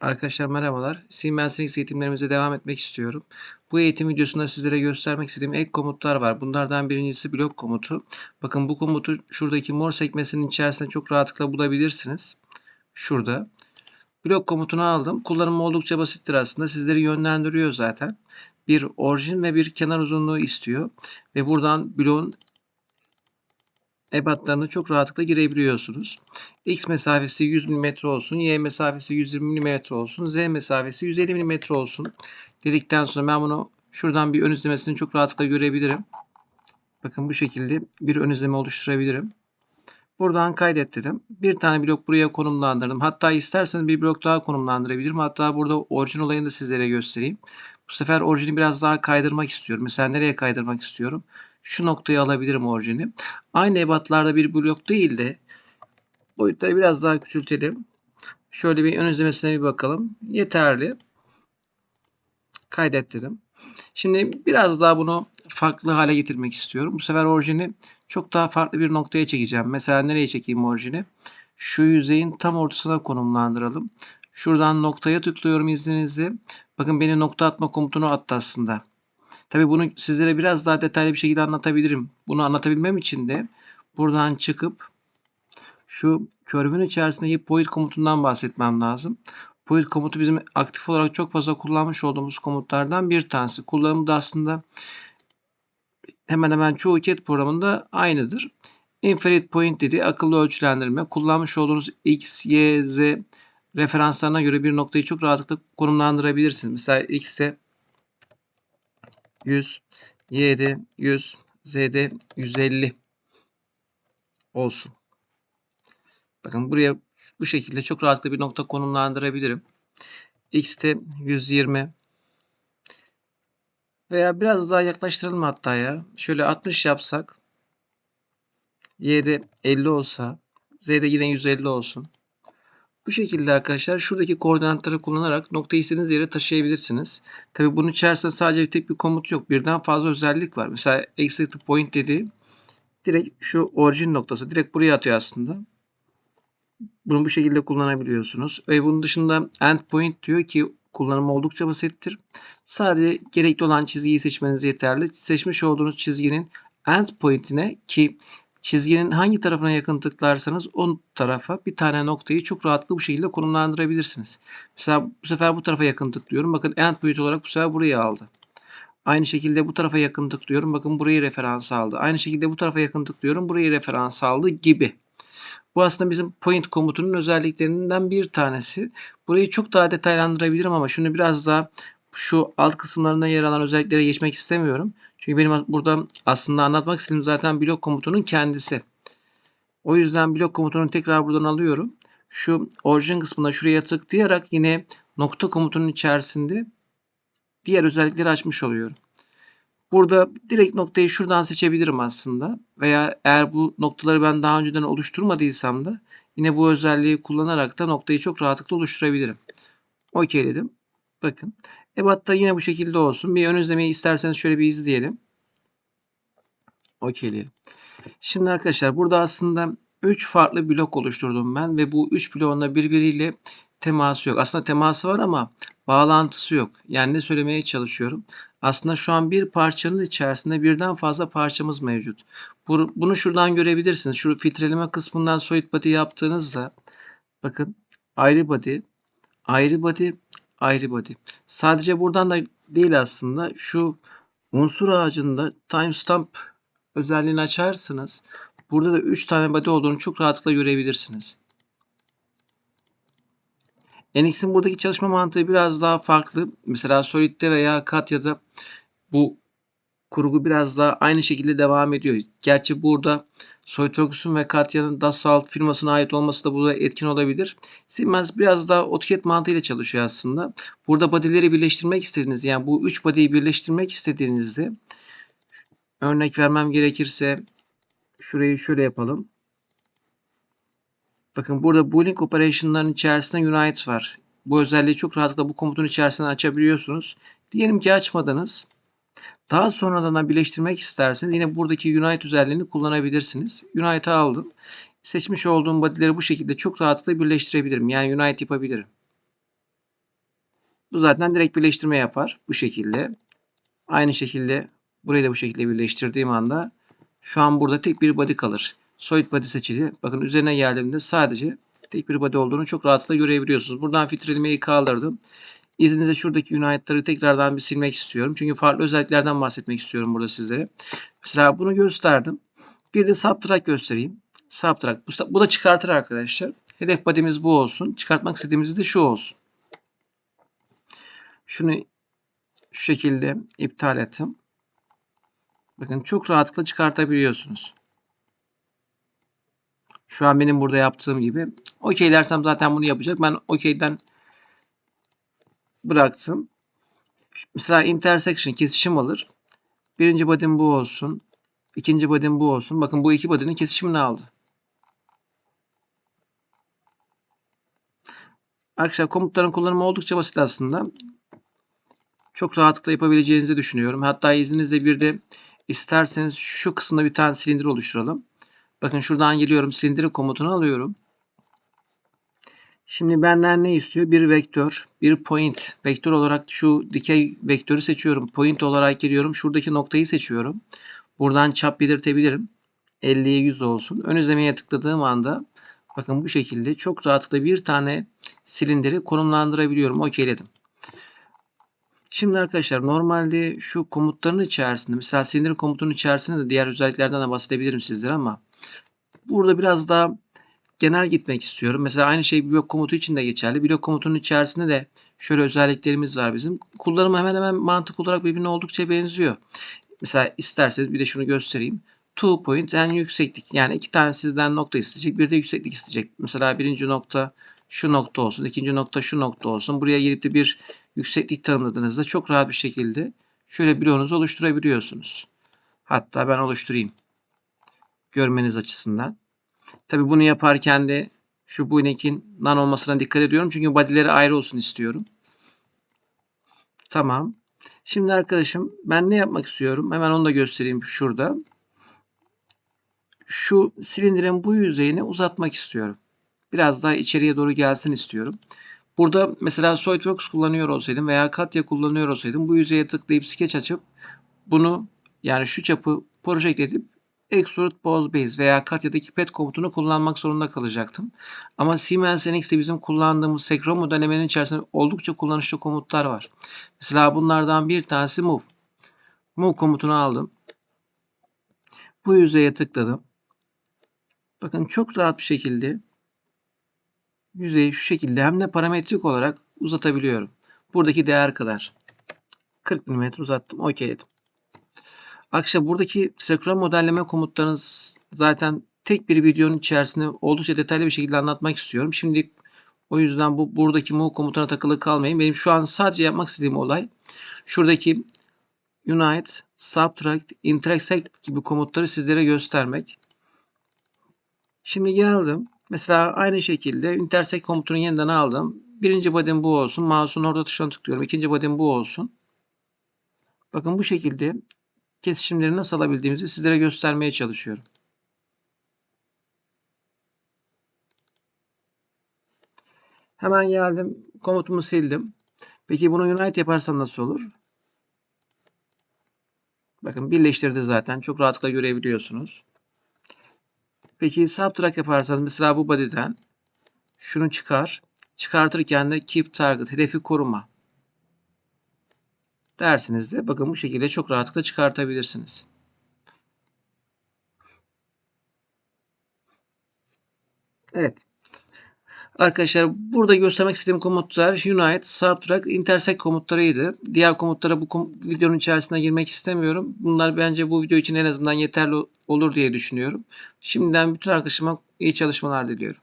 Arkadaşlar merhabalar. Siemens Linux eğitimlerimize devam etmek istiyorum. Bu eğitim videosunda sizlere göstermek istediğim ek komutlar var. Bunlardan birincisi blok komutu. Bakın bu komutu şuradaki mor sekmesinin içerisinde çok rahatlıkla bulabilirsiniz. Şurada. Blok komutunu aldım. Kullanımı oldukça basittir aslında. Sizleri yönlendiriyor zaten. Bir orijin ve bir kenar uzunluğu istiyor. Ve buradan bloğun ebatlarını çok rahatlıkla girebiliyorsunuz. X mesafesi 100 mm olsun, Y mesafesi 120 mm olsun, Z mesafesi 150 mm olsun dedikten sonra ben bunu şuradan bir ön izlemesini çok rahatlıkla görebilirim. Bakın bu şekilde bir ön izleme oluşturabilirim. Buradan kaydet dedim. Bir tane blok buraya konumlandırdım. Hatta isterseniz bir blok daha konumlandırabilirim. Hatta burada orijin olayını da sizlere göstereyim. Bu sefer orijini biraz daha kaydırmak istiyorum. Mesela nereye kaydırmak istiyorum? Şu noktayı alabilirim orijini. Aynı ebatlarda bir blok değil de boyutları biraz daha küçültelim. Şöyle bir ön izlemesine bir bakalım. Yeterli. Kaydet dedim. Şimdi biraz daha bunu farklı hale getirmek istiyorum. Bu sefer orijini çok daha farklı bir noktaya çekeceğim. Mesela nereye çekeyim orijini? Şu yüzeyin tam ortasına konumlandıralım. Şuradan noktaya tıklıyorum izninizle. Bakın beni nokta atma komutunu attı aslında. Tabi bunu sizlere biraz daha detaylı bir şekilde anlatabilirim. Bunu anlatabilmem için de buradan çıkıp şu curve'ün içerisindeki point komutundan bahsetmem lazım. Point komutu bizim aktif olarak çok fazla kullanmış olduğumuz komutlardan bir tanesi. Kullanımı da aslında hemen hemen çoğu CAD programında aynıdır. Infinite point dediği akıllı ölçülendirme. Kullanmış olduğunuz X, Y, Z referanslarına göre bir noktayı çok rahatlıkla konumlandırabilirsiniz. Mesela X'e 100, Y'de 100, Z'de 150 olsun. Bakın buraya bu şekilde çok rahatlıkla bir nokta konumlandırabilirim. X'te 120 veya biraz daha yaklaştıralım hatta ya. Şöyle 60 yapsak Y'de 50 olsa Z'de yine 150 olsun. Bu şekilde arkadaşlar şuradaki koordinatları kullanarak noktayı istediğiniz yere taşıyabilirsiniz. Tabi bunun içerisinde sadece tek bir komut yok. Birden fazla özellik var. Mesela exit point dediği direkt şu orijin noktası direkt buraya atıyor aslında. Bunu bu şekilde kullanabiliyorsunuz. Ve bunun dışında endpoint diyor ki kullanımı oldukça basittir. Sadece gerekli olan çizgiyi seçmeniz yeterli. Seçmiş olduğunuz çizginin endpoint'ine ki çizginin hangi tarafına yakın tıklarsanız o tarafa bir tane noktayı çok rahatlıkla bu şekilde konumlandırabilirsiniz. Mesela bu sefer bu tarafa yakın tıklıyorum. Bakın endpoint olarak bu sefer burayı aldı. Aynı şekilde bu tarafa yakın tıklıyorum. Bakın burayı referans aldı. Aynı şekilde bu tarafa yakın tıklıyorum. Burayı referans aldı gibi. Bu aslında bizim point komutunun özelliklerinden bir tanesi. Burayı çok daha detaylandırabilirim ama şunu biraz daha şu alt kısımlarında yer alan özelliklere geçmek istemiyorum. Çünkü benim burada aslında anlatmak istediğim zaten blok komutunun kendisi. O yüzden blok komutunu tekrar buradan alıyorum. Şu orijin kısmına şuraya tıklayarak yine nokta komutunun içerisinde diğer özellikleri açmış oluyorum. Burada direkt noktayı şuradan seçebilirim aslında. Veya eğer bu noktaları ben daha önceden oluşturmadıysam da yine bu özelliği kullanarak da noktayı çok rahatlıkla oluşturabilirim. OK dedim. Bakın. Ebatta yine bu şekilde olsun. Bir ön izlemeyi isterseniz şöyle bir izleyelim. OK'leyelim. Şimdi arkadaşlar burada aslında 3 farklı blok oluşturdum ben ve bu 3 bloğun da birbiriyle teması yok. Aslında teması var ama bağlantısı yok. Yani ne söylemeye çalışıyorum? Aslında şu an bir parçanın içerisinde birden fazla parçamız mevcut. Bunu şuradan görebilirsiniz. Şu filtreleme kısmından solid body yaptığınızda bakın ayrı body, ayrı body, ayrı body. Sadece buradan da değil aslında. Şu unsur ağacında timestamp özelliğini açarsınız. Burada da 3 tane body olduğunu çok rahatlıkla görebilirsiniz. NX'in buradaki çalışma mantığı biraz daha farklı. Mesela Solid'de veya Katya'da bu kurgu biraz daha aynı şekilde devam ediyor. Gerçi burada SolidWorks'un ve Katya'nın Dassault firmasına ait olması da burada etkin olabilir. Siemens biraz daha AutoCAD mantığıyla çalışıyor aslında. Burada body'leri birleştirmek istediğiniz yani bu 3 body'yi birleştirmek istediğinizde örnek vermem gerekirse şurayı şöyle yapalım. Bakın burada Boolean operation'ların içerisinde unite var. Bu özelliği çok rahatlıkla bu komutun içerisinde açabiliyorsunuz. Diyelim ki açmadınız. Daha sonradan da birleştirmek isterseniz yine buradaki Unite özelliğini kullanabilirsiniz. Unite'ı aldım. Seçmiş olduğum body'leri bu şekilde çok rahatlıkla birleştirebilirim. Yani Unite yapabilirim. Bu zaten direkt birleştirme yapar. Bu şekilde. Aynı şekilde burayı da bu şekilde birleştirdiğim anda şu an burada tek bir body kalır. Solid body seçili. Bakın üzerine geldiğimde sadece tek bir body olduğunu çok rahatlıkla görebiliyorsunuz. Buradan filtrelemeyi kaldırdım. İzninizle şuradaki United'ları tekrardan bir silmek istiyorum. Çünkü farklı özelliklerden bahsetmek istiyorum burada sizlere. Mesela bunu gösterdim. Bir de Subtract göstereyim. Subtract. Bu, bu da çıkartır arkadaşlar. Hedef body'miz bu olsun. Çıkartmak istediğimiz de şu olsun. Şunu şu şekilde iptal ettim. Bakın çok rahatlıkla çıkartabiliyorsunuz. Şu an benim burada yaptığım gibi. Okey dersem zaten bunu yapacak. Ben okey'den bıraktım. Mesela intersection kesişim alır. Birinci body'm bu olsun. İkinci body'm bu olsun. Bakın bu iki body'nin kesişimini aldı. Arkadaşlar komutların kullanımı oldukça basit aslında. Çok rahatlıkla yapabileceğinizi düşünüyorum. Hatta izninizle bir de isterseniz şu kısımda bir tane silindir oluşturalım. Bakın şuradan geliyorum silindir komutunu alıyorum. Şimdi benden ne istiyor? Bir vektör, bir point. Vektör olarak şu dikey vektörü seçiyorum. Point olarak geliyorum. Şuradaki noktayı seçiyorum. Buradan çap belirtebilirim. 50'ye 100 olsun. Ön izlemeye tıkladığım anda bakın bu şekilde çok rahatlıkla bir tane silindiri konumlandırabiliyorum. Okeyledim. Şimdi arkadaşlar normalde şu komutların içerisinde mesela silindir komutunun içerisinde de diğer özelliklerden de bahsedebilirim sizlere ama burada biraz daha genel gitmek istiyorum. Mesela aynı şey blok komutu için de geçerli. Blok komutunun içerisinde de şöyle özelliklerimiz var bizim. Kullanımı hemen hemen mantık olarak birbirine oldukça benziyor. Mesela isterseniz bir de şunu göstereyim. Two point yani yükseklik. Yani iki tane sizden nokta isteyecek. Bir de yükseklik isteyecek. Mesela birinci nokta şu nokta olsun. ikinci nokta şu nokta olsun. Buraya gelip de bir yükseklik tanımladığınızda çok rahat bir şekilde şöyle bloğunuzu oluşturabiliyorsunuz. Hatta ben oluşturayım. Görmeniz açısından. Tabi bunu yaparken de şu bu inekin nan olmasına dikkat ediyorum. Çünkü body'leri ayrı olsun istiyorum. Tamam. Şimdi arkadaşım ben ne yapmak istiyorum? Hemen onu da göstereyim şurada. Şu silindirin bu yüzeyini uzatmak istiyorum. Biraz daha içeriye doğru gelsin istiyorum. Burada mesela SolidWorks kullanıyor olsaydım veya Katya kullanıyor olsaydım bu yüzeye tıklayıp sketch açıp bunu yani şu çapı project edip Extrude Pose Base veya Katya'daki pet komutunu kullanmak zorunda kalacaktım. Ama Siemens NX'te bizim kullandığımız sekron modellemenin içerisinde oldukça kullanışlı komutlar var. Mesela bunlardan bir tanesi Move. Move komutunu aldım. Bu yüzeye tıkladım. Bakın çok rahat bir şekilde yüzeyi şu şekilde hem de parametrik olarak uzatabiliyorum. Buradaki değer kadar. 40 mm uzattım. Okeyledim. Arkadaşlar buradaki senkron modelleme komutlarınız zaten tek bir videonun içerisinde oldukça detaylı bir şekilde anlatmak istiyorum. Şimdi o yüzden bu buradaki move komutuna takılı kalmayın. Benim şu an sadece yapmak istediğim olay şuradaki unite, subtract, intersect gibi komutları sizlere göstermek. Şimdi geldim. Mesela aynı şekilde intersect komutunu yeniden aldım. Birinci body'm bu olsun. Mouse'un orada tuşuna tıklıyorum. İkinci body'm bu olsun. Bakın bu şekilde kesişimleri nasıl alabildiğimizi sizlere göstermeye çalışıyorum. Hemen geldim. Komutumu sildim. Peki bunu unite yaparsam nasıl olur? Bakın birleştirdi zaten. Çok rahatlıkla görebiliyorsunuz. Peki subtract yaparsanız mesela bu body'den şunu çıkar. Çıkartırken de keep target hedefi koruma dersiniz de bakın bu şekilde çok rahatlıkla çıkartabilirsiniz. Evet. Arkadaşlar burada göstermek istediğim komutlar unite, subtract, intersect komutlarıydı. Diğer komutlara bu videonun içerisine girmek istemiyorum. Bunlar bence bu video için en azından yeterli olur diye düşünüyorum. Şimdiden bütün arkadaşıma iyi çalışmalar diliyorum.